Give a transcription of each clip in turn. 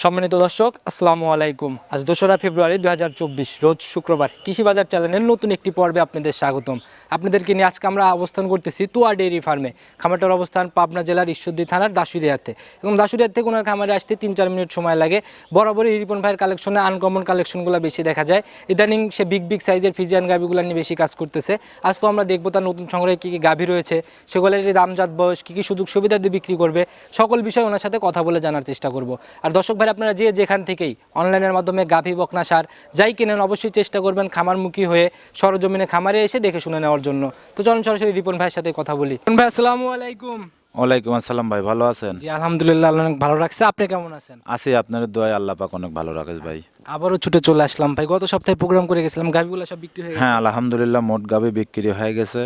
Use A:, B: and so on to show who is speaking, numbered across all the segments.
A: সম্মানিত দর্শক, আসসালামু আলাইকুম। আজ দোসরা ফেব্রুয়ারি দু হাজার চব্বিশ, রোজ শুক্রবার কৃষি বাজার চ্যানেলের নতুন একটি পর্বে আপনাদের স্বাগতম। আপনাদেরকে নিয়ে আজকে আমরা অবস্থান করতেছি তুয়া ডেয়ারি ফার্মে, খামারটার অবস্থান পাবনা জেলার ঈশ্বরদী থানার দাসুরিয়াতে এবং দাসুরিয়ার থেকে ওনার খামারে আসতে তিন চার মিনিট সময় লাগে। বরাবরই রিপন ভাইয়ের কালেকশনে আনকমন কালেকশনগুলো বেশি দেখা যায়। ইদানিং সে বিগ বিগ সাইজের ফিজিয়ান গাভিগুলো নিয়ে বেশি কাজ করতেছে। আজকেও আমরা দেখব তার নতুন সংগ্রহে কী কী গাভি রয়েছে, সেগুলোর দামজাত বয়স, কী কী সুযোগ সুবিধা দিয়ে বিক্রি করবে, সকল বিষয়ে ওনার সাথে কথা বলে জানার চেষ্টা করব। আর দর্শক ভাই আপনারা যে যেখান থেকেই অনলাইনের মাধ্যমে গাভি বকনা সার যাই কেনেন অবশ্যই চেষ্টা করবেন খামারমুখী হয়ে সরজমিনে খামারে এসে দেখে শুনে নেওয়ার জন্য। তো চলুন সরাসরি রিপন ভাইয়ের সাথে কথা বলি। রিপন ভাই আসসালামু আলাইকুম।
B: ওয়ালাইকুম আসসালাম ভাই ভালো আছেন?
A: জি আলহামদুলিল্লাহ আল্লাহ অনেক ভালো রাখছে। আপনি কেমন আছেন?
B: আছি আপনার দোয়ায় আল্লাহ পাক অনেক ভালো রাখেস ভাই।
A: আবারও ছুটে চলে আসলাম ভাই। গত সপ্তাহে প্রোগ্রাম করে গেছিলাম গাভিগুলো সব বিক্রি হয়ে গেছে।
B: হ্যাঁ আলহামদুলিল্লাহ মোট গাবি বিক্রি হয়ে গেছে।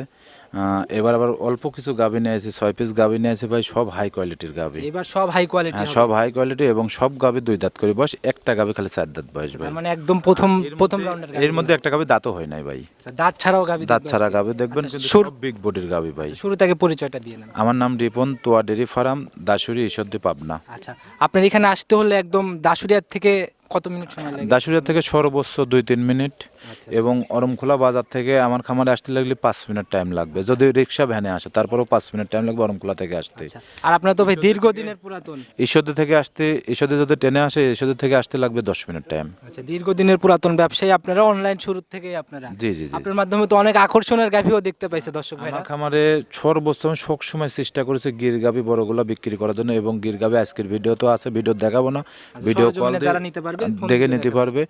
B: এবার আবার অল্প কিছু গাবি নিয়েছি ছয় পিস গাবি নিয়েছি ভাই সব হাই কোয়ালিটির গাবি
A: এবার সব হাই কোয়ালিটি
B: হ্যাঁ সব হাই কোয়ালিটি এবং সব গাবি দুই দাঁত করে বয়স একটা গাবি খালি চার দাঁত বয়স ভাই।
A: মানে একদম প্রথম প্রথম রাউন্ডের
B: এর মধ্যে একটা গাবি দাঁতও হয় নাই ভাই।
A: দাঁত ছাড়াও গাভি
B: দাঁত ছাড়া। গাবি দেখবেন
A: আচ্ছা,
B: সব বিগ বডির গাবি ভাই।
A: শুরু থেকে পরিচয়টা দিয়ে নেন।
B: আমার নাম রিপন তোয়া ডেরি ফার্ম দাসুরি ঈশ্বরদী পাবনা।
A: আচ্ছা আপনার এখানে আসতে হলে একদম দাসুরিয়ার থেকে কত মিনিট সময় লাগে?
B: দাসুরিয়া থেকে সর্বোচ্চ দুই তিন মিনিট
A: আচ্ছা,
B: এবং অরমখোলা বাজার থেকে আমার খামারে আসতে লাগলে পাঁচ মিনিট টাইম লাগবে। যদি রিক্সা ভ্যানে আসে তারপরেও পাঁচ মিনিট টাইম লাগবে অরমখোলা থেকে আসতে।
A: আচ্ছা। আর আপনার তো ভাই দীর্ঘদিনের পুরাতন।
B: ঈশ্বরদী থেকে আসতে ঈশ্বরদী যদি ট্রেনে আসে ঈশ্বরদী থেকে আসতে লাগবে দশ মিনিট টাইম
A: আচ্ছা দীর্ঘদিনের পুরাতন ব্যবসায়ী আপনারা অনলাইন শুরু থেকে আপনারা।
B: জি জি জি।
A: আপনার মাধ্যমে তো অনেক আকর্ষণের গাভিও দেখতে পাইছে দর্শক ভাইরা।
B: আমার খামারে সর্বোচ্চ আমি সব সময় চেষ্টা করেছি গির গাবি বড়গুলো বিক্রি করার জন্য এবং গির গাবি আজকের ভিডিও তো আছে ভিডিও দেখাবো না ভিডিও কল
A: আচ্ছা, যারা নিতে ফোন
B: দেখে নিতে পারবে।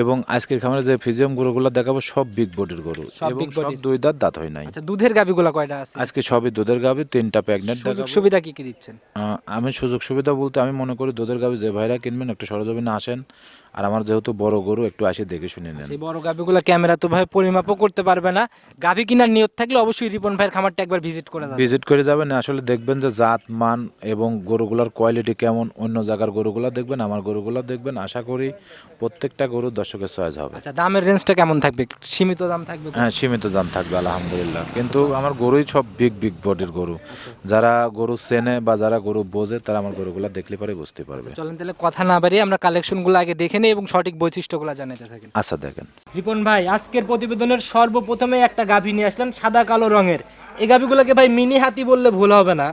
B: এবং আজকের খামারে যে ফিজিয়াম গরুগুলো দেখাবো সব বিগ বডির গরু। এবং সব দুই দাঁত দাঁত হয় নাই।
A: আচ্ছা দুধের গাভিগুলো কয়টা আছে?
B: আজকে সবই দুধের গাবি তিনটা প্রেগনেন্ট
A: সুযোগ সুবিধা কি কি দিচ্ছেন?
B: আমি সুযোগ সুবিধা বলতে আমি মনে করি দুধের গাবি যে ভাইরা কিনবেন একটা সরজমিনে আসেন। আর আমার যেহেতু বড় গরু একটু আসি দেখে শুনে নেন।
A: সেই বড় গাভিগুলো ক্যামেরা তো ভাই পরিমাপও করতে পারবে না। গাভি কিনার নিয়ত থাকলে অবশ্যই রিপন ভাইয়ের খামারটা একবার ভিজিট করে যাবে
B: ভিজিট করে যাবেন আসলে দেখবেন যে জাত মান এবং গরুগুলোর কোয়ালিটি কেমন অন্য জায়গার গরুগুলা দেখবেন আমার গরুগুলো দেখবেন আশা করি প্রত্যেকটা গরু দর্শকের চয়েস হবে।
A: আচ্ছা দামের রেঞ্জটা কেমন থাকবে? সীমিত দাম থাকবে
B: হ্যাঁ সীমিত দাম থাকবে আলহামদুলিল্লাহ। কিন্তু আমার গরুই সব বিগ বিগ বডির গরু। যারা গরু চেনে বা যারা গরু বোঝে তারা আমার গরুগুলা দেখলে পরে বুঝতে পারবে।
A: চলেন তাহলে কথা না বাড়িয়ে আমরা কালেকশনগুলো আগে দেখে নিই এবং সঠিক বৈশিষ্ট্যগুলো জানাতে থাকেন।
B: আচ্ছা দেখেন।
A: রিপন ভাই আজকের প্রতিবেদনের সর্বপ্রথমে একটা গাভী নিয়ে আসলেন সাদা কালো রঙের। এই গাভীগুলোকে ভাই মিনি হাতি বললে ভুল হবে না।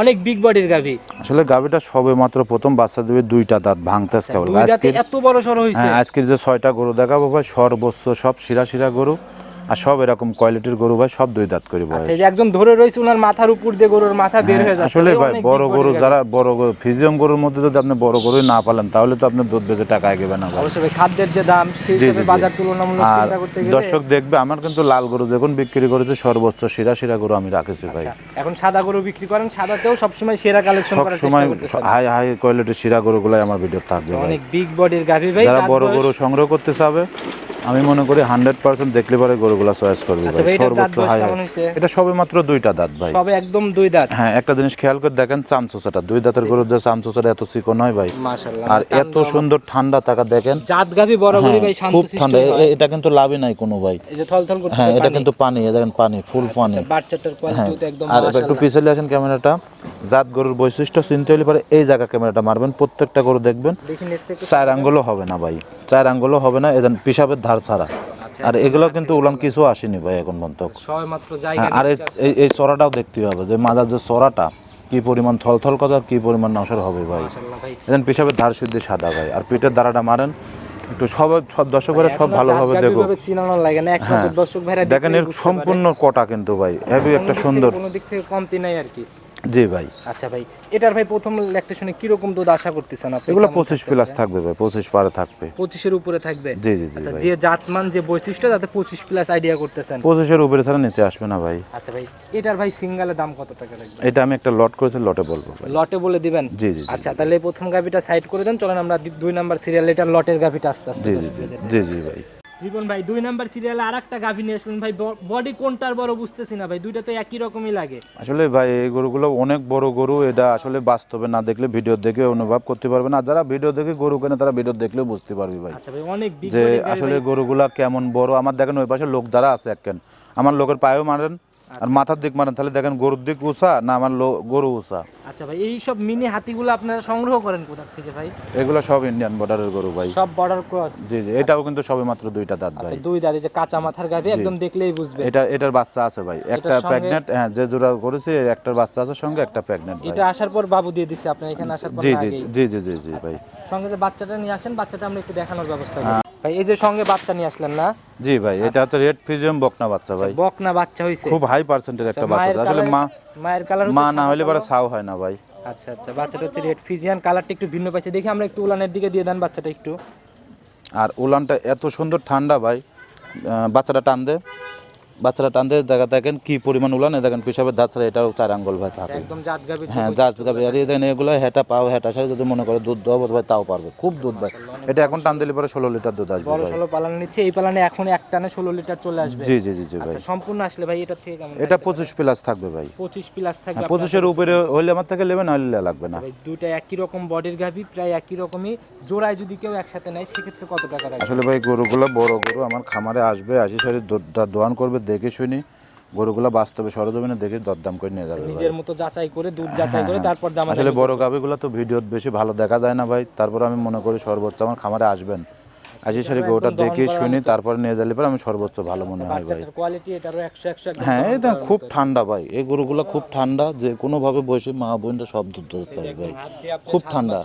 A: অনেক বিগ বডির গাভী।
B: আসলে গাভিটা সবে মাত্র প্রথম বাচ্চা দেবে দুইটা দাঁত ভাঙতে কেবল।
A: দুই এত বড় সর হয়েছে
B: আজকে যে ছয়টা গরু দেখাবো ভাই সর্বোচ্চ সব শিরা শিরা গরু। আর সব এরকম কোয়ালিটির গরু ভাই সব দুই দাঁত করে বয়স।
A: আচ্ছা একজন ধরে রয়েছে ওনার মাথার উপর দিয়ে গরুর মাথা বের হয়ে যাচ্ছে।
B: আসলে ভাই বড় গরু যারা বড় গরু ফিজিয়াম গরুর মধ্যে যদি আপনি বড় গরুই না পালেন তাহলে তো আপনার দুধ বেচে টাকা এগেবে না
A: অবশ্যই খাদ্যের যে দাম সেই হিসেবে। বাজার তুলনামূলক চিন্তা করতে গেলে
B: দর্শক দেখবে আমার কিন্তু লাল গরু যখন বিক্রি করেছে সর্বোচ্চ শিরা শিরা গরু আমি রাখেছি ভাই।
A: আচ্ছা, এখন সাদা গরু বিক্রি করেন সাদাতেও সবসময় সেরা কালেকশন
B: সব
A: করার
B: সময়
A: চেষ্টা করতেছেন।
B: হাই হাই কোয়ালিটির শিরা গরুগুলাই আমার ভিডিও থাকবে
A: অনেক বিগ বডির গাভী ভাই
B: যারা বড় গরু সংগ্রহ করতে চাবে আমি মনে করি হান্ড্রেড পার্সেন্ট দেখলে পরে গরুগুলা চয়েস করবে
A: আচ্ছা
B: ভাই।
A: ভাই,
B: সর্বোচ্চ হাই এটা সবে মাত্র দুইটা দাঁত ভাই।
A: সবে একদম দুই দাঁত?
B: হ্যাঁ একটা জিনিস খেয়াল করে দেখেন চামচোচাটা। দুই দাঁতের গরুর যে চামচোচাটা এত চিকন হয় ভাই। আর এত সুন্দর ঠান্ডা টাকা দেখেন।
A: জাত গাভী বড়
B: হ্যাঁ,
A: গরু ভাই শান্ত
B: খুব ঠান্ডা। এটা কিন্তু লাভই নাই কোনো ভাই।
A: এই যে থলথল করতেছে
B: হ্যাঁ এটা কিন্তু পানি দেখেন পানি ফুল পানি।
A: আচ্ছা, বাচ্চাটার
B: হ্যাঁ।
A: একদম
B: আর একটু পিছলে আসেন ক্যামেরাটা। জাত গরুর বৈশিষ্ট্য চিনতে হলে পরে এই জায়গা ক্যামেরাটা মারবেন প্রত্যেকটা গরু দেখবেন।
A: দেখি
B: চার আঙ্গুলও হবে না ভাই। চার আঙ্গুলও হবে না এজন পিসাবের ধার ছাড়া।
A: আচ্ছা,
B: আর এগুলো কিন্তু উলান কিছু আসেনি ভাই এখন পর্যন্ত। হ্যাঁ, আর এই- চড়াটাও দেখতে হবে যে মাদার যে চড়াটা কি পরিমাণ থলথল কথা কি পরিমাণ নসর হবে ভাই।
A: মাশাআল্লাহ ভাই।
B: ধার শুদ্ধি সাদা ভাই। আর পিঠের দ্বারাটা মারেন একটু সব সব দর্শকরা সব ভালোভাবে দেখো
A: চিনানো লাগে না এক দর্শক ভাইরা
B: দেখেন এর সম্পূর্ণ কটা কিন্তু ভাই হেভি একটা সুন্দর।
A: কোনো দিক থেকে কমতি নাই আর কি।
B: জি ভাই।
A: আচ্ছা ভাই এটার ভাই প্রথম ল্যাকটেশনে কি রকম দুধ আশা করতেছেন আপনি?
B: এগুলো
A: কেমন
B: পঁচিশ
A: থাকতে
B: প্লাস থাকবে ভাই পঁচিশ পারে থাকবে।
A: পঁচিশের উপরে থাকবে?
B: জি জি জি
A: আচ্ছা যে জাতমান যে বৈশিষ্ট্য তাতে পঁচিশ প্লাস আইডিয়া করতেছেন।
B: পঁচিশের উপরে ছাড়া নিচে আসবে না ভাই।
A: আচ্ছা ভাই এটার ভাই সিঙ্গালের দাম কত টাকা লাগবে?
B: এটা আমি একটা লট করেছি লটে বলব ভাই।
A: লটে বলে দিবেন?
B: জি জি
A: আচ্ছা তাহলে প্রথম গাভিটা সাইড করে দেন চলেন আমরা দুই নাম্বার সিরিয়াল এটার লটের গাভিটা আস্তে আস্তে
B: জি জি। জি। জি ভাই।
A: রিপন ভাই দুই নাম্বার সিরিয়ালে আর একটা গাভি নিয়ে আসলেন। ভাই বডি কোনটার বড় বুঝতেছি না ভাই দুইটা তো একই রকমই লাগে।
B: আসলে ভাই এই গরুগুলো অনেক বড় গরু এটা আসলে বাস্তবে না দেখলে ভিডিও দেখে অনুভব করতে পারবে না। আর যারা ভিডিও দেখে গরু কেনে তারা ভিডিও দেখলে বুঝতে পারবে ভাই।
A: আচ্ছা ভাই অনেক বিগ
B: যে আসলে গরুগুলা কেমন বড়। আমার দেখেন ওই পাশে লোক দ্বারা আছে একজন আমার লোকের পায়েও মারেন আর মাথার দিক মারেন তাহলে দেখেন গরুর দিক উষা না আমার গরু উষা
A: আচ্ছা ভাই এই সব মিনি হাতিগুলো আপনারা সংগ্রহ করেন কোথা থেকে ভাই?
B: এগুলো সব ইন্ডিয়ান বর্ডারের গরু ভাই।
A: সব বর্ডার ক্রস
B: জি জি এটাও কিন্তু সবে মাত্র দুইটা দাঁত ভাই।
A: আচ্ছা দুই দাঁড়িয়ে যে কাঁচা মাথার গাভি একদম দেখলেই বুঝবে
B: এটা এটার বাচ্চা আছে ভাই। একটা প্রেগনেন্ট হ্যাঁ যে জোড়া করেছে একটার বাচ্চা আছে সঙ্গে একটা প্রেগনেন্ট ভাই।
A: এটা আসার পর বাবু দিয়ে দিছে আপনার এখানে আসার পর
B: জি জি জি জি জি জি ভাই।
A: সঙ্গে যে বাচ্চাটা নিয়ে আসেন বাচ্চাটা আমরা একটু দেখানোর ব্যবস্থা করি। ভাই এই যে সঙ্গে বাচ্চা নিয়ে আসলেন না?
B: জি ভাই এটা তো রেড ফিজিয়াম বকনা বাচ্চা ভাই।
A: বকনা বাচ্চা হইছে।
B: খুব হাই পার্সেন্টের একটা বাচ্চা। আসলে মা
A: মায়ের কালার
B: মা না হলে পরে সাও হয় না ভাই।
A: আচ্ছা আচ্ছা বাচ্চাটা হচ্ছে রেড ফিজিয়ান। কালারটা একটু ভিন্ন পাইছে। দেখি আমরা একটু উলানের দিকে দিয়ে দেন বাচ্চাটা একটু।
B: আর উলানটা এত সুন্দর ঠান্ডা ভাই। বাচ্চাটা টান দে। বাচ্চাটা টান দে দেখা দেখেন কি পরিমাণ উলান দেখেন পিসাবের দাঁত ছাড়া এটাও চার আঙ্গল ভাই থাকে
A: জাত
B: হ্যাঁ দাঁত গাবে আর দেখেন। এগুলো হেটা পাও হেটা সাথে যদি মনে করে দুধ দেওয়া ভাই তাও পারবে। খুব দুধ ভাই। এটা এখন টান দিলে পরে ষোলো লিটার দুধ আসবে
A: বড় ষোলো পালান নিচ্ছে এই পালানে এখন এক টানে ষোলো লিটার চলে আসবে।
B: জি জি জি জি ভাই।
A: আচ্ছা সম্পূর্ণ আসলে ভাই এটা থেকে কেমন?
B: এটা পঁচিশ প্লাস থাকবে ভাই।
A: পঁচিশ প্লাস থাকবে
B: হ্যাঁ পঁচিশের উপরে হইলে আমার থেকে নেবে নাহলে লাগবে না।
A: দুইটা একই রকম বডির গাভি প্রায় একই রকমই। জোড়ায় যদি কেউ একসাথে নেয় সেক্ষেত্রে কত টাকা
B: আসলে ভাই গরুগুলো বড় গরু আমার খামারে আসবে আসি সারি দুধটা দোয়ান করবে দেখে শুনি গরুগুলো বাস্তবে সরজমিনে দেখে দরদাম করে নিয়ে যাবে
A: নিজের মতো যাচাই করে দুধ যাচাই করে তারপর দাম
B: আসলে বড় গাবিগুলো তো ভিডিওত বেশি ভালো দেখা যায় না ভাই। তারপর আমি মনে করি সর্বোচ্চ আমার খামারে আসবেন। আসি সারি গরুটা দেখে শুনি তারপরে নিয়ে যালে পরে আমি সর্বোচ্চ ভালো মনে হয় ভাই।
A: কোয়ালিটি এটারও একশো একশো
B: হ্যাঁ এটা খুব ঠান্ডা ভাই। এই গরুগুলো খুব ঠান্ডা যে কোনো ভাবে বসে মা বোনটা সব দুধ দিতে পারে ভাই। খুব ঠান্ডা।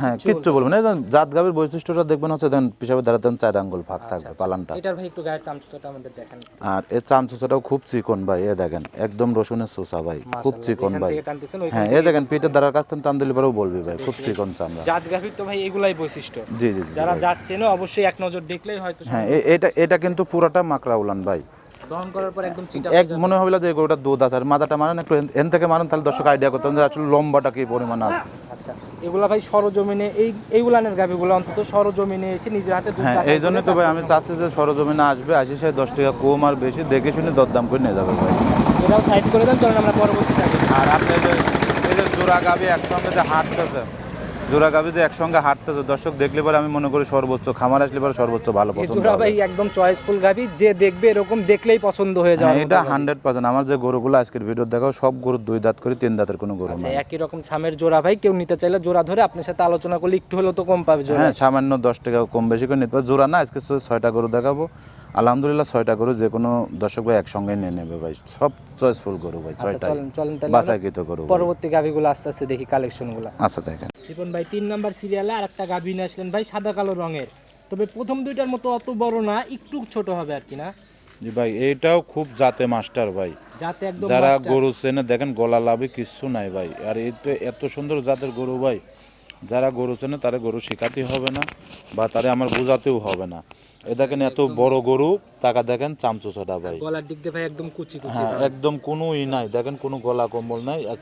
B: হ্যাঁ কিচ্ছু বলবেন না। এই জাত গাভীর বৈশিষ্ট্যটা দেখবেন হচ্ছে দেন পিসাবে দাঁড়াতেন চার আঙ্গুল ফাঁক থাকবে পালানটা।
A: এটার ভাই একটু গায়ের চামচটা আমাদের দেখেন।
B: আর এর চামচুচাটাও খুব চিকন ভাই এ দেখেন একদম রসুনের চোষা ভাই খুব চিকন ভাই। হ্যাঁ এ দেখেন পিঠের দ্বারার কাছ থেকে টান দিলে পরেও বলবি ভাই খুব চিকন চামড়া।
A: জাত গাভির তো ভাই এগুলাই বৈশিষ্ট্য।
B: জি জি জি
A: যারা যাচ্ছে না অবশ্যই এক নজর দেখলেই হয়তো
B: হ্যাঁ এটা এটা কিন্তু পুরোটা মাকড়া উলান ভাই।
A: দহন করার পর একদম চিটা
B: এক মনে হইল যে গরুটা দুধ আছে আর মাথাটা মারেন একটু এন- থেকে মারেন তাহলে দর্শক আইডিয়া করতেন যে আসলে লম্বাটা কি পরিমাণ আছে।
A: আচ্ছা এগুলা ভাই সরজমিনে এই এই উলানের গাভিগুলো অন্তত সরজমিনে এসে নিজের হাতে দুধ
B: হ্যাঁ এই জন্য তো ভাই আমি চাচ্ছি যে সরজমিনে আসবে আসি সে দশ টাকা কম আর বেশি দেখে শুনে দরদাম করে নিয়ে যাবে ভাই।
A: এটাও সাইড করে দেন চলেন আমরা পরবর্তী
B: আর আপনি যে এই যে জোড়া গাবি একসঙ্গে যে হাঁটতেছে জোড়া যে একসঙ্গে হাঁটতেছে দর্শক দেখলে পরে আমি মনে করি সর্বোচ্চ খামার আসলে পরে সর্বোচ্চ ভালো পছন্দ
A: জোড়া ভাই একদম চয়েসফুল গাভি যে দেখবে এরকম দেখলেই পছন্দ হয়ে যাবে।
B: হ্যাঁ, এটা হান্ড্রেড পার্সেন্ট আমার যে গরুগুলো আজকের ভিডিও দেখাও সব গরু দুই দাঁত করে তিন দাঁতের কোনো গরু না
A: একই রকম ছামের জোড়া ভাই কেউ নিতে চাইলে জোড়া ধরে আপনার সাথে আলোচনা করলে একটু হলেও তো কম পাবে
B: হ্যাঁ সামান্য দশ টাকা কম বেশি করে নিতে পারে। জোড়া না আজকে ছয়টা গরু দেখাবো। আলহামদুলিল্লাহ ছয়টা গরু যে কোনো দর্শক ভাই একসঙ্গে নিয়ে নেবে ভাই। সব চয়েসফুল গরু ভাই ছয়টাই।
A: চলেন চলেন তাহলে আমরা
B: গরু
A: পরবর্তী গাভিগুলো আস্তে আস্তে দেখি কালেকশনগুলো
B: আচ্ছা দেখেন।
A: ভাই তিন নাম্বার সিরিয়ালে আর একটা গাভী নিয়ে আসলেন। ভাই সাদা কালো রঙের। তবে প্রথম দুইটার মতো অত বড় না একটু ছোট হবে আর কি না?
B: জি ভাই এটাও খুব জাতে মাস্টার ভাই।
A: জাতে একদম
B: যারা গরু চেনে দেখেন গলা লাভে কিছু নাই ভাই। আর এই তো এত সুন্দর জাতের গরু ভাই যারা গরু চেনে তারা গরু শেখাতেই হবে না বা তারা আমার বোঝাতেও হবে না। এ দেখেন এত বড় গরু টাকা দেখেন চামচুচটা ভাই।
A: গলার দিক দিয়ে ভাই একদম কুচি কুচি
B: হ্যাঁ একদম কোনো ই নাই। দেখেন কোনো গলা কম্বল নাই আর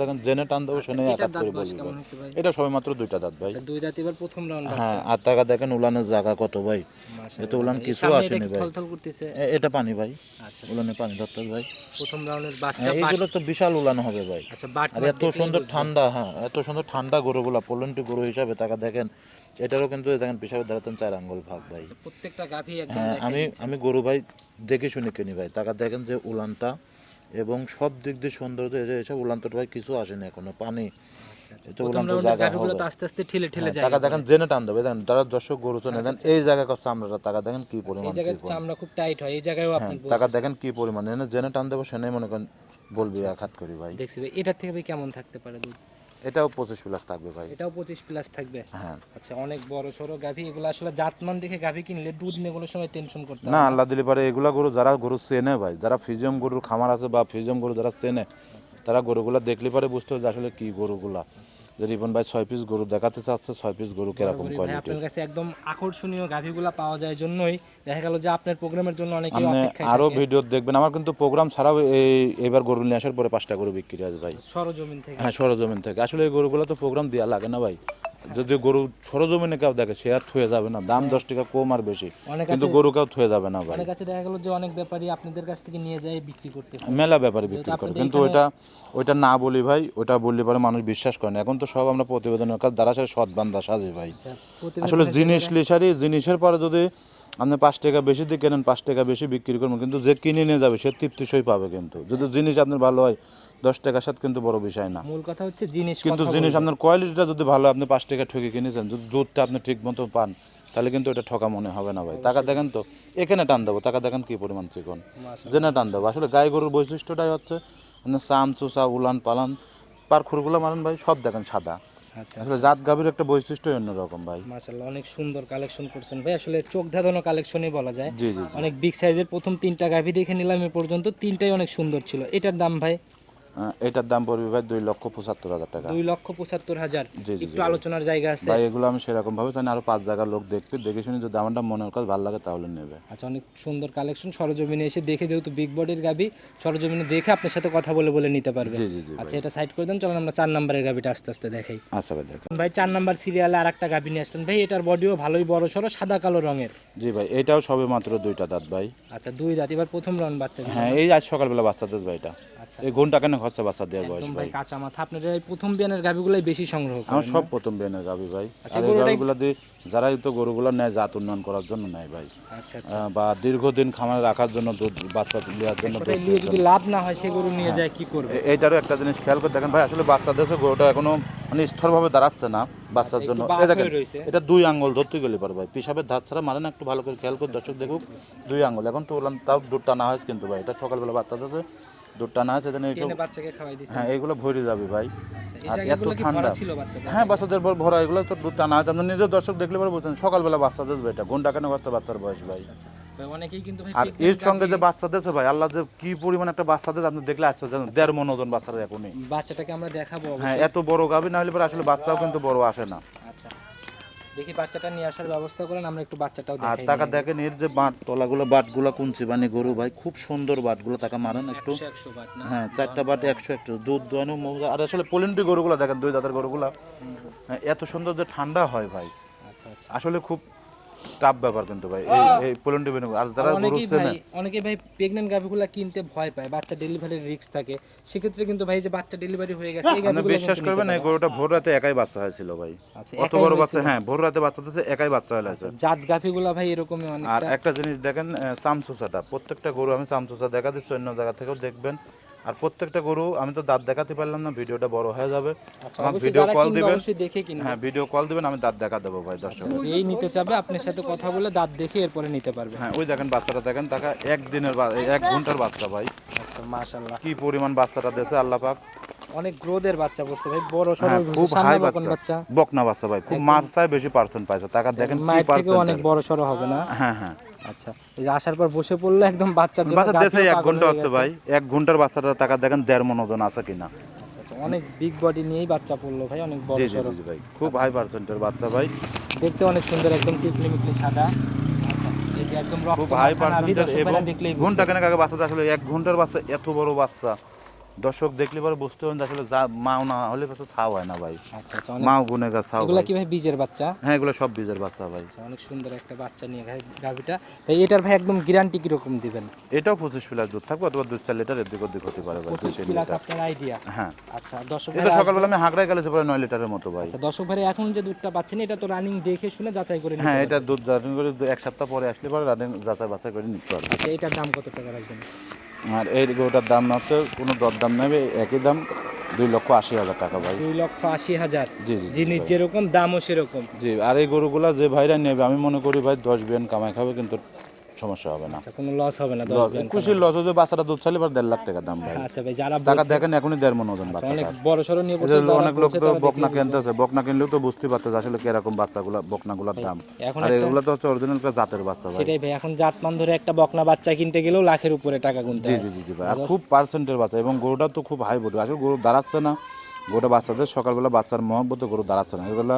B: দেখেন জেনে টান দেবো সেনে একাত করে বলবি এটা সবে মাত্র দুইটা দাঁত ভাই।
A: আচ্ছা, দুই দাঁত এবার প্রথম রাউন্ড
B: হ্যাঁ আর টাকা দেখেন উলানের জায়গা কত ভাই। এত উলান কিছু আসেনি ভাই। এটা পানি ভাই।
A: আচ্ছা।
B: উলানে পানি ধরতে ভাই।
A: প্রথম রাউন্ডের বাচ্চা
B: হ্যাঁ, এইগুলো তো বিশাল উলান হবে ভাই।
A: আচ্ছা
B: আর এত সুন্দর ঠান্ডা হ্যাঁ এত সুন্দর ঠান্ডা গরুগুলা পোলেন্টি গরু হিসাবে টাকা দেখেন এটারও কিন্তু দেখেন পিসাবে দাঁড়াতেন চার আঙ্গুল ভাগ ভাই।
A: প্রত্যেকটা গাভি একদম
B: হ্যাঁ আমি আমি গরু ভাই দেখে শুনে কিনি ভাই। টাকা দেখেন যে উলানটা এবং সব দিক দিয়ে সৌন্দর্য এই যে এসব উলান তো ভাই কিছু আসেনি এখনও পানি। এটা
A: প্রথম
B: উলান তো
A: রাউন্ডের
B: জায়গা
A: গাভিগুলো
B: হবে।
A: তো আস্তে আস্তে ঠেলে ঠেলে যায়
B: টাকা দেখেন জেনে টান দেবে দেখেন তারা দর্শক গরু চলে দেন এই জায়গা করছে টাকা দেখেন কি পরিমাণ
A: জায়গায়। চামড়া খুব টাইট হয় এই জায়গায়ও
B: হ্যাঁ
A: আপনি
B: টাকা দেখেন কি পরিমাণ। জেনে টান দেবো মনে করেন বলবি হাত করি ভাই।
A: দেখছি এটার থেকে ভাই কেমন থাকতে পারে দুধ?
B: এটাও পঁচিশ প্লাস থাকবে ভাই।
A: এটাও পঁচিশ প্লাস থাকবে।
B: হ্যাঁ।
A: আচ্ছা অনেক বড় সড়ো গাভী এগুলো আসলে জাতমান দেখে গাভী কিনলে দুধ নিয়ে কোনো সময় টেনশন করতে
B: না আল্লাহ দিলে পারে এগুলা গরু যারা গরু চেনে ভাই যারা ফিজিয়াম গরুর খামার আছে বা ফিজিয়াম গরু যারা চেনে তারা গরুগুলা দেখলে পারে বুঝতে হবে আসলে কি গরুগুলা। যে রিপন ভাই ছয় পিস গরু দেখাতে চাচ্ছে ছয় পিস গরু কীরকম কোয়ালিটি
A: আপনার কাছে একদম আকর্ষণীয় গাভীগুলা পাওয়া যায় জন্যই দেখা গেল যে আপনার প্রোগ্রামের জন্য অনেক আরও
B: ভিডিও দেখবেন। আমার কিন্তু প্রোগ্রাম ছাড়াও এই এবার গরু নিয়ে আসার পরে পাঁচটা গরু বিক্রি আছে ভাই।
A: সরজমিন থেকে।
B: হ্যাঁ সরজমিন থেকে। আসলে এই গরুগুলো তো প্রোগ্রাম দেওয়া লাগে না ভাই। যদি গরু সরজমিনে কেউ দেখে সে আর থুয়ে যাবে না। দাম দশ টাকা কম আর বেশি। কিন্তু গরু কেউ থুয়ে যাবে না ভাই।
A: কাছে দেখা গেল যে অনেক ব্যাপারী আপনাদের কাছ থেকে নিয়ে যায় বিক্রি করতে
B: মেলা ব্যাপারে বিক্রি করে। কিন্তু ওইটা ওইটা না বলি ভাই ওইটা বললে পরে মানুষ বিশ্বাস করে না। এখন তো সব আমরা প্রতিবেদনের কাজ দ্বারা সে সৎ বান্দা সাজে ভাই।
A: আচ্ছা,
B: আসলে জিনিস লিসারি জিনিসের পরে যদি আপনি পাঁচ টাকা বেশি দিয়ে কেনেন পাঁচ টাকা বেশি বিক্রি করবেন কিন্তু যে কিনে নিয়ে যাবে সে তৃপ্তিসই পাবে কিন্তু। যদি জিনিস আপনার ভালো হয় দশ টাকার সাথে কিন্তু বড় বিষয় না।
A: মূল কথা হচ্ছে জিনিস
B: কিন্তু জিনিস আপনার কোয়ালিটিটা যদি ভালো হয়, আপনি পাঁচ টাকা ঠকে কিনেছেন যদি দুধটা আপনি ঠিক মতো পান তাহলে কিন্তু এটা ঠকা মনে হবে না ভাই। টাকা দেখেন তো এখানে টান দেবো টাকা দেখেন কি পরিমাণ চিকন? জেনে টান দেবো। আসলে গাই গরুর বৈশিষ্ট্যটাই হচ্ছে আপনার চাম চুষা উলান পালান পার খুরগুলো মারেন ভাই সব দেখেন সাদা। আসলে জাত গাভীর একটা বৈশিষ্ট্য অন্যরকম ভাই।
A: মাশাআল্লাহ অনেক সুন্দর কালেকশন করছেন ভাই। আসলে চোখ ধাঁধানো কালেকশনই বলা যায়।
B: জি জি জি।
A: অনেক বিগ সাইজের প্রথম তিনটা গাভী দেখে নিলাম এ পর্যন্ত তিনটাই অনেক সুন্দর ছিল। এটার দাম ভাই?
B: এটার দাম পড়বে ভাই দুই লক্ষ পঁচাত্তর হাজার টাকা।
A: দুই লক্ষ পঁচাত্তর হাজার। একটু আলোচনার জায়গা আছে।
B: ভাই এগুলো আমি সেরকম ভাবে জানি আরও পাঁচ জায়গার লোক দেখবে দেখে শুনে যদি আমারটা মনের কাজ ভালো লাগে তাহলে নেবে।
A: আচ্ছা অনেক সুন্দর কালেকশন সরজমিনে এসে দেখে যেহেতু বিগ বডির গাবি সরজমিনে দেখে আপনার সাথে কথা বলে বলে নিতে পারবে।
B: জি জি
A: আচ্ছা এটা সাইড করে দেন চলুন আমরা চার নাম্বারের গাবিটা আস্তে আস্তে দেখাই।
B: আচ্ছা ভাই দেখেন।
A: ভাই চার নাম্বার সিরিয়ালে আর একটা গাবি নিয়ে আসছেন। ভাই এটার বডিও ভালোই বড় সড়ো সাদা কালো রঙের।
B: জি ভাই এটাও সবে মাত্র দুইটা দাঁত ভাই।
A: আচ্ছা দুই দাঁত এবার প্রথম রান বাচ্চা
B: হ্যাঁ এই আজ সকালবেলা বাচ্চাদের ভাই এটা।
A: আচ্ছা।
B: এই ঘণ্টা কেন খরচা বাচ্চা দেওয়ার বয়স ভাই
A: কাঁচা মাথা। আপনার এই প্রথম বিয়ানের গাবিগুলোই বেশি সংগ্রহ
B: আমার
A: করেন
B: সব প্রথম বেনের গাবি ভাই।
A: আচ্ছা,
B: আর এই গাবিগুলো দিয়ে যারাই তো গরুগুলো নেয় জাত উন্নয়ন করার জন্য নেয় ভাই।
A: আচ্ছা আচ্ছা।
B: বা দীর্ঘদিন খামারে রাখার জন্য দুধ বাচ্চা নেওয়ার জন্য
A: যদি লাভ না হয় সে গরু নিয়ে যায় কি করবে?
B: এইটারও একটা জিনিস খেয়াল করে দেখেন ভাই আসলে বাচ্চাদের গরুটা এখনও মানে স্থিরভাবে দাঁড়াচ্ছে না বাচ্চার জন্য। এটা দুই আঙ্গুল ধরতে গেলে পার ভাই। পিসাবের ধার ছাড়া মারেন একটু ভালো করে খেয়াল করে দর্শক দেখুক দুই আঙ্গুল। এখন তো বললাম তাও দুধ টানা হয়েছে কিন্তু ভাই এটা সকালবেলা বাচ্চাদের তো দুধ টানা আছে এখানে
A: টেনে বাচ্চাকে খাওয়াই দিছে।
B: হ্যাঁ এইগুলো ভরে যাবে ভাই। আর এত ঠান্ডা। হ্যাঁ বাচ্চাদের ভরা এগুলো তো দুধ টানা আছে। আপনি নিজের দর্শক দেখলে পরে বুঝছেন সকালবেলা বাচ্চাদের ভাই এটা। ঘণ্টা কেন বাচ্চা বাচ্চার বয়স ভাই?
A: কিন্তু ভাই
B: আর এর সঙ্গে যে বাচ্চাদের ভাই আল্লাহ যে কি পরিমাণ একটা বাচ্চা বাচ্চাদের আপনি দেখলে আসছে জানেন দেড় মন ওজন বাচ্চারা এখনই।
A: বাচ্চাটাকে আমরা দেখাবো
B: হ্যাঁ এত বড় গাভী না হলে পরে আসলে বাচ্চাও কিন্তু বড় আসে না।
A: আচ্ছা দেখি বাচ্চাটা নিয়ে আসার ব্যবস্থা করেন আমরা একটু বাচ্চাটাও
B: আর টাকা দেখেন এর যে বাট তলাগুলো বাটগুলো কুনছি মানে গরু ভাই খুব সুন্দর বাটগুলো টাকা মারেন একটু।
A: একশো একশো বাট না?
B: হ্যাঁ চারটা বাট একশো একটু দুধ দোয়ানো মৌজা আর আসলে পোলেন্ডি গরুগুলো দেখেন দুই দাদার গরুগুলো। হ্যাঁ, এত সুন্দর যে ঠান্ডা হয় ভাই।
A: আচ্ছা আচ্ছা।
B: আসলে খুব টাফ ব্যাপার কিন্তু ভাই। এই এই পোলেন্ট্রি আর যারা গরু চেনে
A: ভাই প্রেগনেন্ট গাভিগুলো কিনতে ভয় পায় বাচ্চা ডেলিভারির রিস্ক থাকে। সেক্ষেত্রে কিন্তু ভাই যে বাচ্চা ডেলিভারি হয়ে গেছে এই গাভিগুলো
B: বিশ্বাস
A: কিন্তু
B: করবেন এই গরুটা ভোর রাতে একাই বাচ্চা হয়েছিল ভাই।
A: আচ্ছা,
B: অত বড় বাচ্চা? হ্যাঁ ভোর রাতে বাচ্চা দিয়েছে একাই বাচ্চা হয়ে আছে
A: পারে। জাত গাভিগুলো ভাই এরকমই
B: আর একটা জিনিস দেখেন চামচুসাটা প্রত্যেকটা গরু আমি চামচুসা দেখা দিচ্ছি অন্য জায়গা থেকেও দেখবেন। আর প্রত্যেকটা গরু আমি তো দাঁত দেখাতে পারলাম না ভিডিওটা বড় হয়ে যাবে।
A: আচ্ছা,
B: আমাকে ভিডিও কল দিবেন।
A: দেখে
B: হ্যাঁ ভিডিও কল দিবেন আমি দাঁত দেখা দেবো ভাই দর্শক।
A: এই নিতে চাবে আপনার সাথে কথা বলে দাঁত দেখে এরপরে নিতে পারবে।
B: হ্যাঁ ওই দেখেন বাচ্চাটা দেখেন টাকা একদিনের এক ঘণ্টার বাচ্চা ভাই।
A: আচ্ছা মাশাআল্লাহ।
B: কি পরিমাণ বাচ্চাটা দিয়েছে আল্লাহ পাক।
A: অনেক গ্রোদের বাচ্চা পড়ছে ভাই বড় সরো
B: হ্যাঁ খুব হাই বাচ্চা।
A: বাচ্চা।
B: বকনা বাচ্চা ভাই খুব মাছ চাই বেশি পার্সেন্ট পাইছে টাকা দেখেন কি পার্সেন্ট
A: অনেক বড় সরো হবে না?
B: হ্যাঁ হ্যাঁ।
A: আচ্ছা এই যে আসার পর বসে পড়লে একদম বাচ্চার জন্য
B: বাচ্চা দেশে এক
A: ঘণ্টা
B: হচ্ছে ভাই এক ঘণ্টার বাচ্চাটা টাকা দেখেন দেড় মন ওজন আছে কিনা।
A: আচ্ছা, আচ্ছা, অনেক বিগ বডি নিয়েই বাচ্চা পড়ল ভাই অনেক বড় সরো
B: ভাই খুব হাই পার্সেন্টের বাচ্চা ভাই।
A: দেখতে অনেক সুন্দর একদম টিকলি মিকলি সাদা আচ্ছা, একদম
B: খুব হাই পার্সেন্টের এবং। ঘণ্টা কেন আগে বাচ্চাটা আসলে এক ঘণ্টার বাচ্চা এত বড় বাচ্চা। দর্শক দেখলে পরে বুঝতে পারেন আসলে যা মাও না হলে পাশে ছাও হয় না ভাই।
A: আচ্ছা আচ্ছা
B: মাও গুনে গা ছাও
A: এগুলা কি ভাই বীজের বাচ্চা?
B: হ্যাঁ এগুলো সব বীজের বাচ্চা ভাই।
A: আচ্ছা, অনেক সুন্দর একটা বাচ্চা নিয়ে ভাই গাভিটা। ভাই এটার ভাই একদম গ্যারান্টি কি রকম দিবেন?
B: এটাও পঁচিশ প্লাস দুধ থাকবে অথবা দুধ চার লিটার এদিক ওদিক হতে পারে ভাই দুই
A: পঁচিশ
B: তিন
A: প্লাস আপনার আইডিয়া
B: হ্যাঁ।
A: আচ্ছা দর্শক
B: এটা সকালবেলা আমি হাঁকড়ায় গেলেছে পরে নয় লিটারের মতো ভাই।
A: আচ্ছা দর্শক ভাই এখন যে দুধটা পাচ্ছেন এটা তো রানিং দেখে শুনে যাচাই করে নিতে
B: হ্যাঁ এটা দুধ যাচাই করে এক সপ্তাহ পরে আসলে পরে রানিং যাচাই বাছাই করে নিতে পারবে
A: আচ্ছা এটার দাম কত টাকা রাখবেন?
B: আর এই গরুটার দাম হচ্ছে কোনো দর দাম নেবে একই দাম দুই লক্ষ আশি হাজার টাকা ভাই।
A: দুই লক্ষ আশি হাজার?
B: জি জি জি
A: জিনিস যেরকম দামও সেরকম।
B: জি আর এই গরুগুলা যে ভাইরা নেবে আমি মনে করি ভাই দশ বিয়ান কামাই খাবে কিন্তু সমস্যা হবে না।
A: আচ্ছা কোনো লস হবে না
B: খুশি লস হচ্ছে বাচ্চাটা দুধ চাইলে এবার দেড় লাখ টাকা দাম ভাই।
A: আচ্ছা ভাই যারা
B: টাকা দেখেন এখনই দেড় মন ওজন বাচ্চা
A: অনেক বড় সড়ো নিয়ে যারা
B: অনেক লোক তো বকনা কিনতেছে বকনা কিনলেও তো বুঝতে পারতেছে আসলে কীরকম বাচ্চাগুলা বকনাগুলার দাম। আর এগুলো তো হচ্ছে অরিজিনাল জাতের বাচ্চা ভাই।
A: সেটাই ভাই এখন জাত মান ধরে একটা বকনা বাচ্চা কিনতে গেলেও লাখের উপরে টাকা গুনতে
B: জি জি জি জি ভাই আর খুব পার্সেন্টের বাচ্চা এবং গরুটা তো খুব হাই বডি আসলে গরু দাঁড়াচ্ছে না। গরুটা বাচ্চাদের সকালবেলা বাচ্চার মহব্বতে গরু দাঁড়াচ্ছে না। এগুলো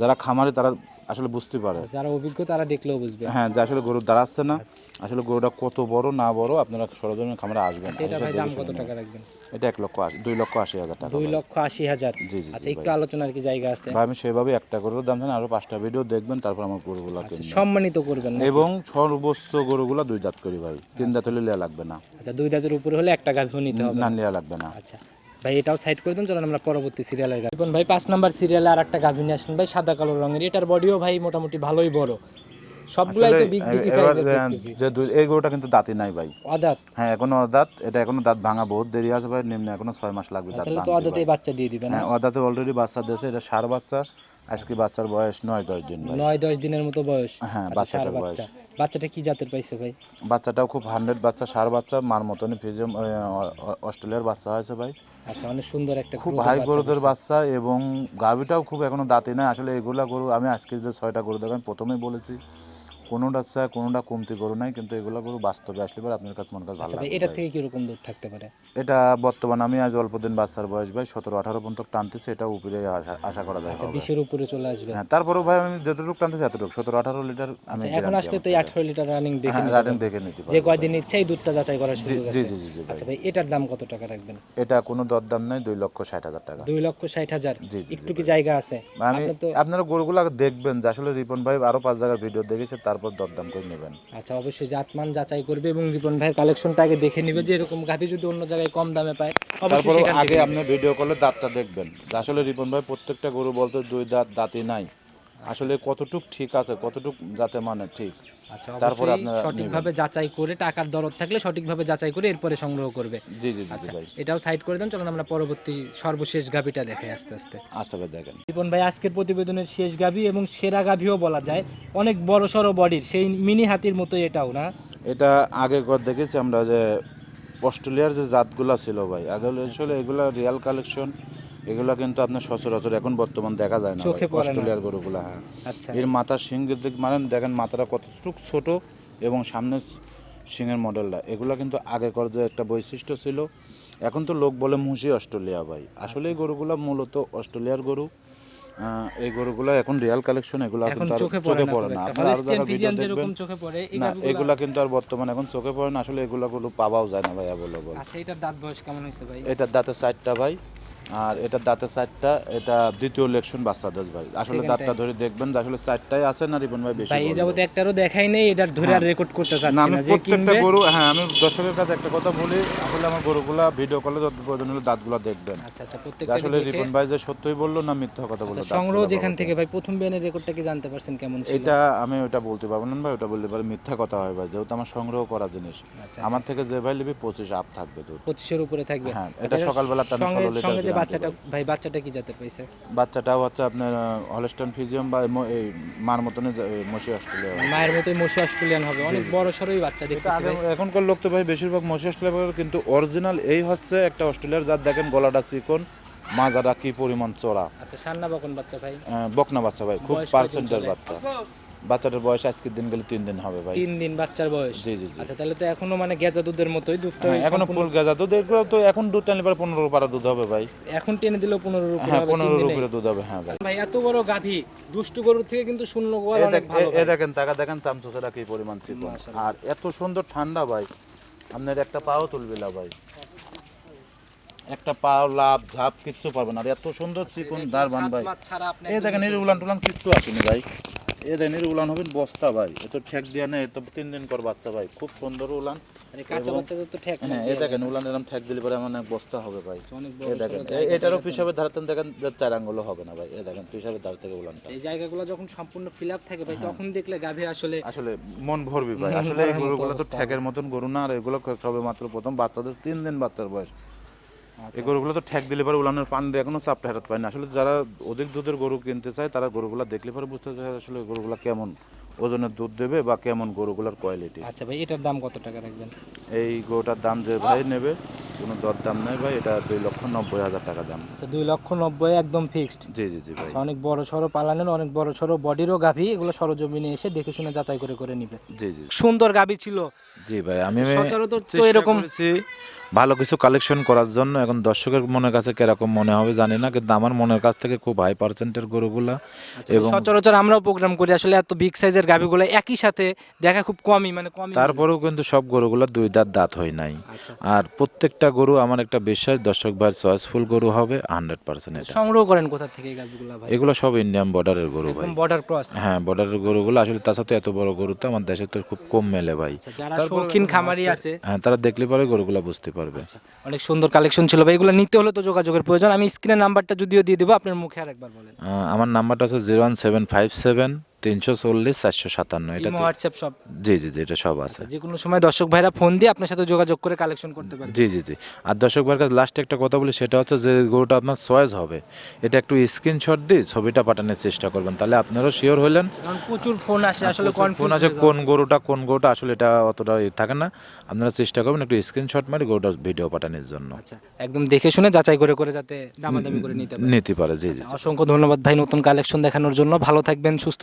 B: যারা খামারে তারা আসলে বুঝতে পারে।
A: যারা অভিজ্ঞ তারা দেখলেও বুঝবে।
B: হ্যাঁ যে আসলে গরু দাঁড়াচ্ছে না আসলে গরুটা কত বড় না বড় আপনারা সরজমিন খামারে আসবেন
A: এটা ভাই দাম কত টাকা রাখবেন?
B: এটা এক লক্ষ আশি দুই লক্ষ আশি হাজার টাকা
A: দুই লক্ষ আশি হাজার।
B: জি জি
A: আচ্ছা একটু আলোচনার কি জায়গা আছে?
B: ভাই আমি সেভাবে একটা গরুর দাম জানি আরও পাঁচটা ভিডিও দেখবেন তারপর আমার গরুগুলো কিনবেন
A: সম্মানিত করবেন
B: এবং সর্বোচ্চ গরুগুলো দুই দাঁত করি ভাই তিন দাঁত হলে লিয়া লাগবে না।
A: আচ্ছা দুই দাঁতের উপরে হলে একটা গাভিও নিতে হবে।
B: না লিয়া লাগবে না।
A: আচ্ছা। ভাই এটাও সাইড করে দিন চলেন আমরা পরবর্তী সিরিয়ালের গাভি ভাই পাঁচ নাম্বার সিরিয়ালে আর একটা গাভি নিয়ে আসলেন ভাই সাদা কালো রঙের। এটার বডিও ভাই মোটামুটি ভালোই বড়। সবগুলাই তো বিগ বিগ সাইজের
B: যে দুই এই গরুটা কিন্তু দাঁতি নাই ভাই।
A: অদাত?
B: হ্যাঁ এখনও এটা এখনও দাঁত ভাঙা বহুত দেরি আছে ভাই নিম্নে এখনও ছয় মাস লাগবে দাঁত
A: তাহলে তো
B: ভাঙতে
A: বাচ্চা দিয়ে দিবেন
B: হ্যাঁ অদাতে অলরেডি বাচ্চা দিয়েছে এটা সার বাচ্চা। আজকে বাচ্চার বয়স নয় দশ দিন
A: নয় দশ দিনের মতো বয়স।
B: হ্যাঁ,
A: আচ্ছা,
B: বাচ্চাটার বয়স।
A: বাচ্চাটা কি জাতের পাইছে ভাই?
B: বাচ্চাটাও খুব হান্ড্রেড বাচ্চা সার বাচ্চা মার মতনই ফিজিয়াম অস্ট্রেলিয়ার বাচ্চা হয়েছে ভাই।
A: আচ্ছা অনেক সুন্দর একটা
B: খুব হাই গরুদের বাচ্চা এবং গাভিটাও খুব এখনও দাঁতি নাই। আসলে এগুলা গরু আমি আজকে যে ছয়টা গরু দেখেন প্রথমেই বলেছি কোনোটা চায় কোনোটা কমতি গরু নাই কিন্তু এগুলা গরু বাস্তবে আসলে পরে আপনার কাছে মনে কাছে ভালো
A: আচ্ছা
B: লাগবে
A: এটা থেকে কীরকম দূর থাকতে পারে?
B: এটা বর্তমানে আমি আজ অল্প দিন বাচ্চার বয়স ভাই সতেরো আঠারো পর্যন্ত টানতেছি এটা উপরে আশা আশা করা যায়
A: আচ্ছা। বিশের উপরে চলে আসবে।
B: হ্যাঁ তারপরেও ভাই আমি যতটুকু টানতেছি এতটুকু সতেরো আঠারো লিটার আমি
A: আচ্ছা, এখন আসলে তো আঠারো লিটার রানিং দেখে
B: হ্যাঁ রানিং দেখে নিতে
A: যে কয়দিন ইচ্ছাই দুধটা যাচাই করার সুযোগ আছে
B: জি জি জি
A: আচ্ছা ভাই এটার দাম কত টাকা রাখবেন?
B: এটা কোনো দরদাম নাই দুই লক্ষ ষাট হাজার টাকা।
A: দুই লক্ষ ষাট হাজার? একটু কি জায়গা আছে?
B: আমি
A: আপনি
B: আপনারা গরুগুলো দেখবেন যে আসলে রিপন ভাই আরও পাঁচ জায়গার ভিডিও দেখেছে তারপর দরদাম করে নেবেন।
A: আচ্ছা অবশ্যই জাতমান যাচাই করবে এবং রিপন ভাইয়ের কালেকশনটা আগে দেখে নেবে যে এরকম গাভি যদি অন্য জায়গায় কম দামে পায়
B: তারপরে
A: তারপর
B: আগে আপনি ভিডিও করলে দাঁতটা দেখবেন। আসলে রিপন ভাই প্রত্যেকটা গরু বলতে দুই দাঁত দাঁতই নাই। আসলে কতটুক ঠিক আছে কতটুক যাতে মানে ঠিক। তারপরে আপনারা
A: সঠিকভাবে যাচাই করে টাকার দরদ থাকলে সঠিকভাবে যাচাই করে এরপরে সংগ্রহ করবে।
B: জি জি জি
A: আচ্ছা
B: ভাই।
A: এটাও সাইড করে দেন চলুন আমরা পরবর্তী সর্বশেষ গাভিটা দেখাই আস্তে আস্তে।
B: আচ্ছা ভাই দেখেন।
A: রিপন ভাই আজকের প্রতিবেদনের শেষ গাভি এবং সেরা গাভিও বলা যায়। অনেক বড় সড়ো বডির সেই মিনি হাতির মতো এটাও না?
B: এটা আগে কর দেখেছি আমরা যে অস্ট্রেলিয়ার যে জাতগুলা ছিল ভাই আগে আসলে এগুলা রিয়াল কালেকশন এগুলা কিন্তু আপনার সচরাচর এখন বর্তমান দেখা যায় না। অস্ট্রেলিয়ার গরুগুলা হ্যাঁ।
A: আচ্ছা।
B: এর মাথার সিংহের দিক মানে দেখেন মাথাটা কতটুক ছোট এবং সামনে সিংহের মডেলটা। এগুলা কিন্তু আগেকার যে একটা বৈশিষ্ট্য ছিল এখন তো লোক বলে মুসি অস্ট্রেলিয়া ভাই। আসলে এই গরুগুলা মূলত অস্ট্রেলিয়ার গরু এই গরুগুলা এখন রিয়াল কালেকশন এগুলো
A: এখন চোখে পড়ে না
B: আপনারা
A: আরও
B: যারা ভিডিও দেখবেন
A: চোখে পড়ে
B: না এগুলা কিন্তু আর বর্তমানে এখন চোখে পড়ে না। আসলে এগুলা গুলো পাওয়াও যায় না ভাই অ্যাভেলেবল
A: আচ্ছা এটার দাঁত বয়স কেমন হয়েছে ভাই?
B: এটার দাঁতের সাইডটা ভাই আর এটার দাঁতের সাইডটা এটা দ্বিতীয় ইলেকশন বাচ্চা দোষ ভাই। আসলে দাঁতটা ধরে দেখবেন যে আসলে চারটাই আছে না রিপন ভাই বেশি
A: ভাই এই
B: বলব?
A: একটারও দেখাই নেই এটার ধরে আর রেকর্ড করতে চাচ্ছি না যে
B: প্রত্যেকটা গরু হ্যাঁ আমি দর্শকের কাছে একটা কথা বলি আসলে আমার গরুগুলা ভিডিও করলে যত প্রয়োজন হলে দাঁতগুলো দেখবেন।
A: আচ্ছা আচ্ছা প্রত্যেকটা
B: আসলে রিপন ভাই যে সত্যই বলল না মিথ্যা কথা বলল
A: আচ্ছা, সংগ্রহ যেখান থেকে ভাই প্রথম বিয়ানের রেকর্ডটা কি জানতে পারছেন কেমন ছিল?
B: এটা আমি ওটা বলতে পারব না ভাই ওটা বললে পারে মিথ্যা কথা হয় ভাই যেহেতু আমার সংগ্রহ করা জিনিস।
A: আচ্ছা
B: আমার থেকে যে ভাই নিবি পঁচিশ আপ থাকবে তোর
A: পঁচিশের উপরে থাকবে।
B: হ্যাঁ, এটা
A: আচ্ছা,
B: সকালবেলা তো আমি
A: সঙ্গে
B: 16 লিটার
A: সঙ্গে যে
B: দিলাম
A: বাচ্চাটা ভাই বাচ্চাটা কি জাতের পাইছে?
B: বাচ্চাটাও হচ্ছে আপনার হলস্টন ফিজিয়াম বা এই মার মতনই যা- মসি অস্ট্রেলিয়া
A: মায়ের মতোই মশি অস্ট্রেলিয়ান হবে। অনেক বড় সরই বাচ্চা ভাই।
B: এখনকার লোক তো ভাই বেশিরভাগ মসি অস্ট্রেলিয়া কিন্তু অরিজিনাল এই হচ্ছে একটা অস্ট্রেলিয়ার যার দেখেন গলাটা চিকন মাজারা কি পরিমাণ চড়া।
A: আচ্ছা সান্না বকন বাচ্চা ভাই।
B: আহ, বকনা বাচ্চা ভাই খুব পার্সেন্টের বাচ্চা। বাচ্চাটার বয়স আজকের দিন গেলে তিন দিন হবে ভাই।
A: তিন দিন বাচ্চার বয়স?
B: জি জি জি।
A: আচ্ছা তাহলে তো এখনও মানে গেজা দুধের মতোই দুধটা
B: হ্যাঁ, এখনও ফুল গাজা দুধ এগুলো তো এখন দুধ টানলে পরে পনেরো পারা দুধ হবে ভাই।
A: এখন টেনে দিলেও পনেরোর উপরে
B: হ্যাঁ
A: দিনে।
B: উপরে দুধ হবে হ্যাঁ ভাই।
A: ভাই এত বড় গাভী দুষ্টু গরুর থেকে কিন্তু শূন্য গোয়াল
B: এ
A: অনেক
B: দেখ-
A: ভালো
B: এ- এ দেখেন টাকা দেখেন চামচুসেরা কি পরিমাণ চিকন আর এত সুন্দর ঠান্ডা ভাই। আপনার একটা পাও তুলবে না ভাই। একটা পাও লাভ ঝাপ কিচ্ছু পারবেন আর এত সুন্দর চিকন দারবান ভাই।
A: ছাড়া আপনি
B: এই দেখেন। এর উলান টুলান কিচ্ছু আসেনি ভাই। এ উলান হবেন বস্তা ভাই। এ তো ঠেক দিয়া এ তিন দিন পর বাচ্চা ভাই। খুব সুন্দর উলান।
A: কাঁচা বাচ্চাদের তো ঠেক
B: হ্যাঁ দেখেন উলান এরকম ঠেক দিলে পরে আমার বস্তা হবে ভাই।
A: অনেক
B: দেখেন এটারও পিসাবে ধারতেন দেখেন যে চার আঙ্গুলো হবে না ভাই। এই দেখেন পিসাবে ধার থেকে উলানটা।
A: এই জায়গাগুলো যখন সম্পূর্ণ ফিল আপ থাকে ভাই তখন দেখলে গাভী আসলে
B: আসলে মন ভরবি ভাই। আসলে এই গরুগুলো তো ঠ্যাকের মতন গরু না আর এগুলো সবে মাত্র প্রথম। বাচ্চাদের তিন দিন বাচ্চার বয়স। এই গরুগুলো তো ঠেক দিলে পরে উলানের পান দিয়ে এখনও চাপটা হারাতে পায় না। আসলে যারা অধিক দুধের গরু কিনতে চায় তারা গরুগুলো দেখলে পরে বুঝতে চায় আসলে গরুগুলো কেমন ওজনের দুধ দেবে বা কেমন গরুগুলোর কোয়ালিটি
A: আচ্ছা ভাই এটার দাম কত টাকা রাখবেন?
B: এই গরুটার দাম যে ভাই নেবে কোনো দর দাম নেই ভাই এটা দুই লক্ষ নব্বই হাজার টাকা দাম।
A: আচ্ছা দুই লক্ষ নব্বই একদম ফিক্সড
B: জি জি জি ভাই।
A: আচ্ছা অনেক বড় সড়ো পালানের অনেক বড় সড়ো বডিরও গাভী এগুলো সরজমিনে এসে দেখে শুনে যাচাই করে করে নিবে।
B: জি জি।
A: সুন্দর গাভী ছিল।
B: জি ভাই আমি
A: সচরাচর তো এরকম
B: ভালো কিছু কালেকশন করার জন্য। এখন দর্শকের মনের কাছে কীরকম মনে হবে জানি না কিন্তু আমার মনের কাছ থেকে খুব হাই পার্সেন্টের গরুগুলা এবং
A: সচরাচর আমরাও প্রোগ্রাম করি আসলে এত বিগ সাইজের গাভীগুলো একই সাথে দেখা খুব কমই মানে কমই।
B: তারপরেও কিন্তু সব গরুগুলা দুই দাঁত দাঁত হয় নাই।
A: আচ্ছা।
B: আর প্রত্যেকটা গরু আমার একটা বিশ্বাস দর্শক ভাই চয়েসফুল গরু হবে হান্ড্রেড পার্সেন্ট
A: সংগ্রহ করেন কোথা থেকে এই গাভীগুলো ভাই?
B: এগুলো সব ইন্ডিয়ান বর্ডারের গরু ভাই।
A: বর্ডার ক্রস
B: হ্যাঁ বর্ডারের গরুগুলো আসলে তার সাথে এত বড় গরু তো আমার দেশে তো খুব কম মেলে ভাই।
A: শৌখিন খামারি আছে।
B: হ্যাঁ তারা দেখলে পরে গরুগুলা বুঝতে পারবে।
A: অনেক সুন্দর কালেকশন ছিল। ভাই এগুলো নিতে হলে তো যোগাযোগের প্রয়োজন। আমি স্ক্রিনের নাম্বারটা যদিও দিয়ে দেবো আপনার মুখে আর একবার বলেন
B: আমার নাম্বারটা হচ্ছে zero one seven five seven তিনশো চল্লিশ চারশো সাতান্ন এটা
A: হোয়াটসঅ্যাপ সব।
B: জি জি জি এটা সব আছে।
A: যে কোনো সময় দর্শক ভাইরা ফোন দিয়ে আপনার সাথে যোগাযোগ করে কালেকশন করতে পারবে।
B: জি জি জি। আর দর্শক ভাইয়ের কাছে লাস্টে একটা কথা বলি সেটা হচ্ছে যে গরুটা আপনার চয়েস হবে। এটা একটু স্ক্রিনশট দিয়ে ছবিটা পাঠানোর চেষ্টা করবেন তাহলে আপনারাও শিওর হলেন
A: প্রচুর ফোন আসে আসলে
B: কোন
A: কনফিউজ
B: আছে কোন গরুটা কোন গরুটা আসলে এটা অতটা থাকে না। আপনারা চেষ্টা করবেন একটু স্ক্রিনশট মারি গরুটার ভিডিও পাঠানোর জন্য।
A: আচ্ছা একদম দেখে শুনে যাচাই করে করে যাতে দামাদামি করে নিতে পারে।
B: নিতে পারে জি জি।
A: অসংখ্য ধন্যবাদ ভাই নতুন কালেকশন দেখানোর জন্য। ভালো থাকবেন সুস্থ